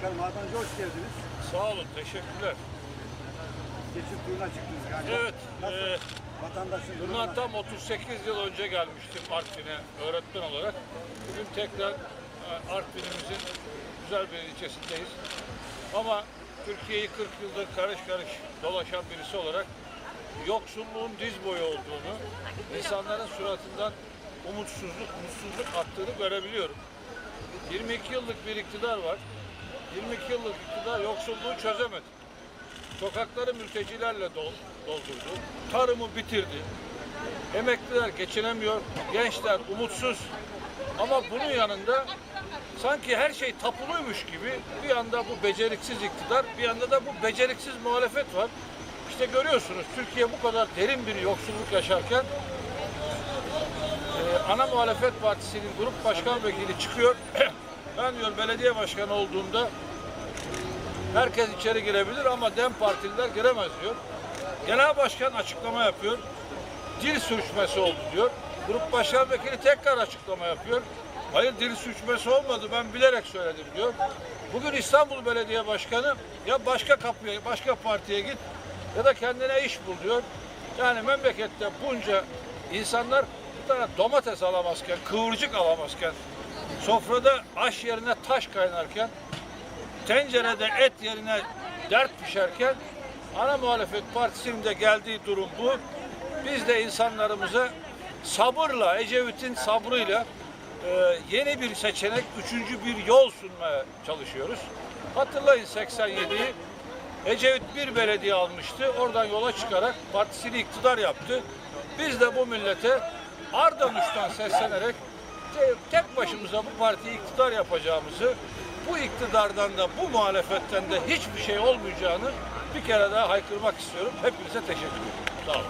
Efendim Hakan'cı hoş geldiniz. Sağ olun, teşekkürler. Geçim turuna çıktınız galiba. Evet, Nasıl? e, Vatandaşın durumu bundan tam 38 yıl önce gelmiştim Artvin'e öğretmen olarak. Bugün tekrar e, Artvin'imizin güzel bir ilçesindeyiz. Ama Türkiye'yi 40 yıldır karış karış dolaşan birisi olarak yoksulluğun diz boyu olduğunu, insanların suratından umutsuzluk, mutsuzluk attığını görebiliyorum. 22 yıllık bir iktidar var. 22 yıllık iktidar yoksulluğu çözemedi. Sokakları mültecilerle dol- doldurdu. Tarımı bitirdi. Emekliler geçinemiyor. Gençler umutsuz. Ama bunun yanında sanki her şey tapuluymuş gibi bir yanda bu beceriksiz iktidar, bir yanda da bu beceriksiz muhalefet var. İşte görüyorsunuz Türkiye bu kadar derin bir yoksulluk yaşarken ana muhalefet partisinin grup başkan vekili çıkıyor. ben diyor belediye başkanı olduğumda Herkes içeri girebilir ama DEM partililer giremez diyor. Genel başkan açıklama yapıyor. Dil sürçmesi oldu diyor. Grup başkan vekili tekrar açıklama yapıyor. Hayır dil sürçmesi olmadı ben bilerek söyledim diyor. Bugün İstanbul Belediye Başkanı ya başka kapıya, başka partiye git ya da kendine iş bul diyor. Yani memlekette bunca insanlar bir tane domates alamazken, kıvırcık alamazken, sofrada aş yerine taş kaynarken tencerede et yerine dert pişerken ana muhalefet partisinin de geldiği durum bu. Biz de insanlarımıza sabırla, Ecevit'in sabrıyla e, yeni bir seçenek, üçüncü bir yol sunmaya çalışıyoruz. Hatırlayın 87'yi Ecevit bir belediye almıştı. Oradan yola çıkarak partisini iktidar yaptı. Biz de bu millete Ardanuç'tan seslenerek tek başımıza bu partiyi iktidar yapacağımızı, bu iktidardan da bu muhalefetten de hiçbir şey olmayacağını bir kere daha haykırmak istiyorum. Hepinize teşekkür ederim. Sağ olun.